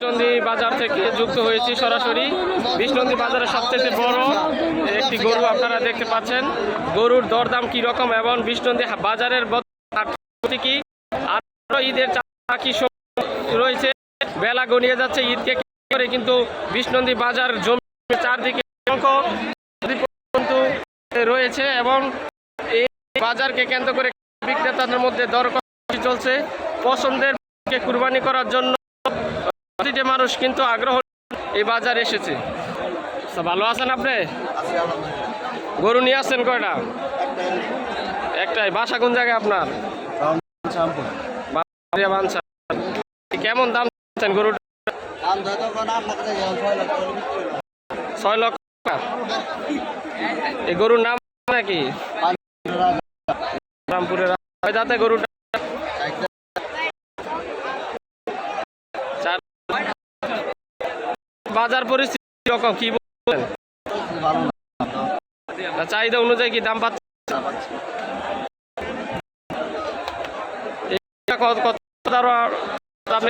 বিষ্ণন্দী বাজার থেকে যুক্ত হয়েছি সরাসরি। বিষ্ণন্দী বাজারের সবচেয়ে বড় একটি গরু আপনারা দেখতে পাচ্ছেন। গরুর দরদাম কি রকম এবং বিষ্ণন্দী বাজারের কি? আর ঈদের কি রয়েছে? বেলা গনিয়ে যাচ্ছে ঈদকে করে? কিন্তু বিষ্ণন্দী বাজার জমি চারদিকে রয়েছে এবং এই বাজারকে কেন্দ্র করে বিক্রেতাদের মধ্যে দর চলছে। পছন্দের কুরবানি করার জন্য প্রতিটি মানুষ কিন্তু আগ্রহ এই বাজারে এসেছে। ভালো আছেন আপনি? গরু নিয়ে আসছেন কয়টা? একটাই। বাসা কোন জায়গায় আপনার? কেমন দাম চাচ্ছেন গরুটা? ছয় লক্ষ এই গরুর নাম নাকি রামপুরের গরুটা চার বাজার পরিস্থিতি রকম, কি বলবেন? চাহিদা অনুযায়ী কি দাম পাচ্ছে?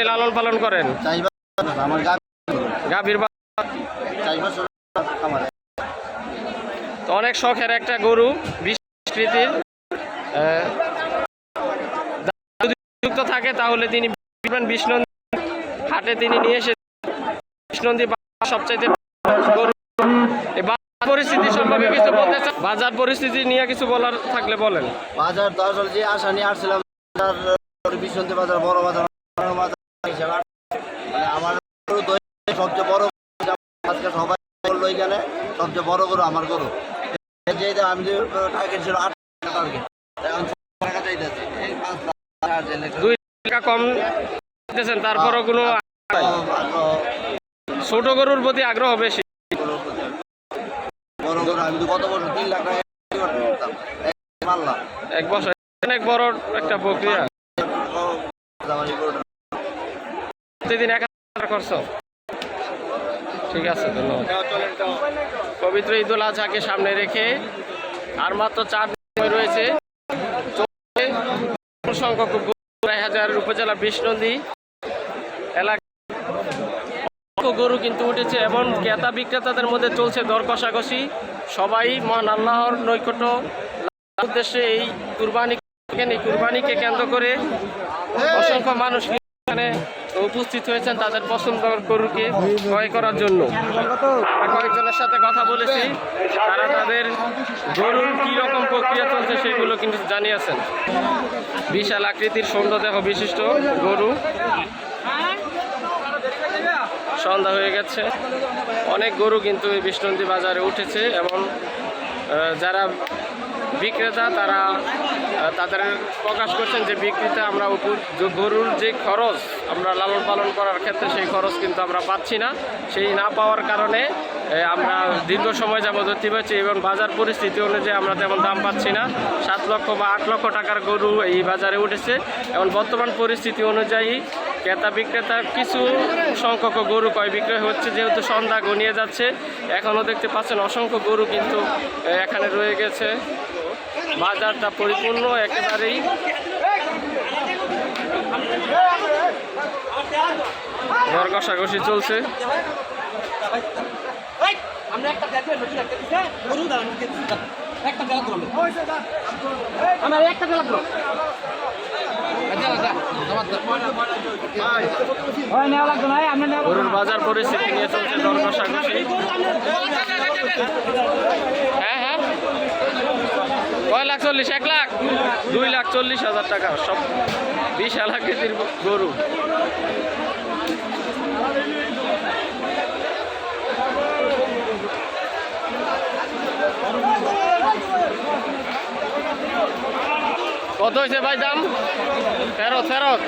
লালন পালন করেন? অনেক শখের একটা গরু বিস্তৃতির যদি যুক্ত থাকে তাহলে তিনি বিষ্ণু হাটে তিনি নিয়ে এসে বিষ্ণন্দী সবচাইতে বাজার পরিস্থিতি সম্পর্কে কিছু বলতে বাজার পরিস্থিতি নিয়ে কিছু বলার থাকলে বলেন। বাজার তো আসলে যে আশা নিয়ে আসছিলাম বাজার বিশ্বন্তি বাজার বড় বাজার মানে আমার সবচেয়ে বড় আজকে সবাই বলল এখানে সবচেয়ে বড় গরু আমার গরু। যে আমি যে টার্গেট ছিল আট টার্গেট এখন টাকা চাইতেছে। দুই টাকা কম দিতেছেন তারপরও কোনো ছোট গরুর প্রতি আগ্রহ বেশি। এক বছর অনেক বড় একটা প্রক্রিয়া। প্রতিদিন এক হাজার খরচ। ঠিক আছে ধন্যবাদ। পবিত্র ঈদুল আজহাকে সামনে রেখে আর মাত্র চার দিন রয়েছে। সংখ্যক হাজার উপজেলা বিষ্ণন্দী এলাকা গরু কিন্তু উঠেছে এবং ক্রেতা বিক্রেতাদের মধ্যে চলছে দর কষাকষি। সবাই মহান আল্লাহর নৈকট্য উদ্দেশ্যে এই কুরবানি এই কুরবানিকে কেন্দ্র করে অসংখ্য মানুষ এখানে উপস্থিত হয়েছেন তাদের পছন্দ গরুকে ক্রয় করার জন্য। কয়েকজনের সাথে কথা বলেছি, তারা তাদের গরুর কি রকম প্রক্রিয়া চলছে সেগুলো কিন্তু জানিয়েছেন। বিশাল আকৃতির সৌন্দর্য বিশিষ্ট গরু। সন্ধ্যা হয়ে গেছে। অনেক গরু কিন্তু এই বিষ্ণন্দী বাজারে উঠেছে এবং যারা বিক্রেতা তারা তাদের প্রকাশ করছেন যে বিক্রিতে আমরা গরুর যে খরচ আমরা লালন পালন করার ক্ষেত্রে সেই খরচ কিন্তু আমরা পাচ্ছি না। সেই না পাওয়ার কারণে আমরা দীর্ঘ সময় যাবত অতিবাহিত এবং বাজার পরিস্থিতি অনুযায়ী আমরা তেমন দাম পাচ্ছি না। সাত লক্ষ বা আট লক্ষ টাকার গরু এই বাজারে উঠেছে। এবং বর্তমান পরিস্থিতি অনুযায়ী ক্রেতা বিক্রেতা কিছু সংখ্যক গরু কয় বিক্রয় হচ্ছে, যেহেতু সন্ধ্যা গনিয়ে যাচ্ছে এখনও দেখতে পাচ্ছেন অসংখ্য গরু কিন্তু এখানে রয়ে গেছে। বাজারটা পরিপূর্ণ একেবারেই। ঘর কষাকষি চলছে। গরুর বাজার পরিস্থিতি নিয়ে চলছে দর কষাকষি হ্যাঁ হ্যাঁ। কয় লাখ চল্লিশ, এক লাখ? দুই লাখ চল্লিশ হাজার টাকা, সব বিশাল কেজির গরু। কত হয়েছে ভাই দাম? ফেরত ফেরত।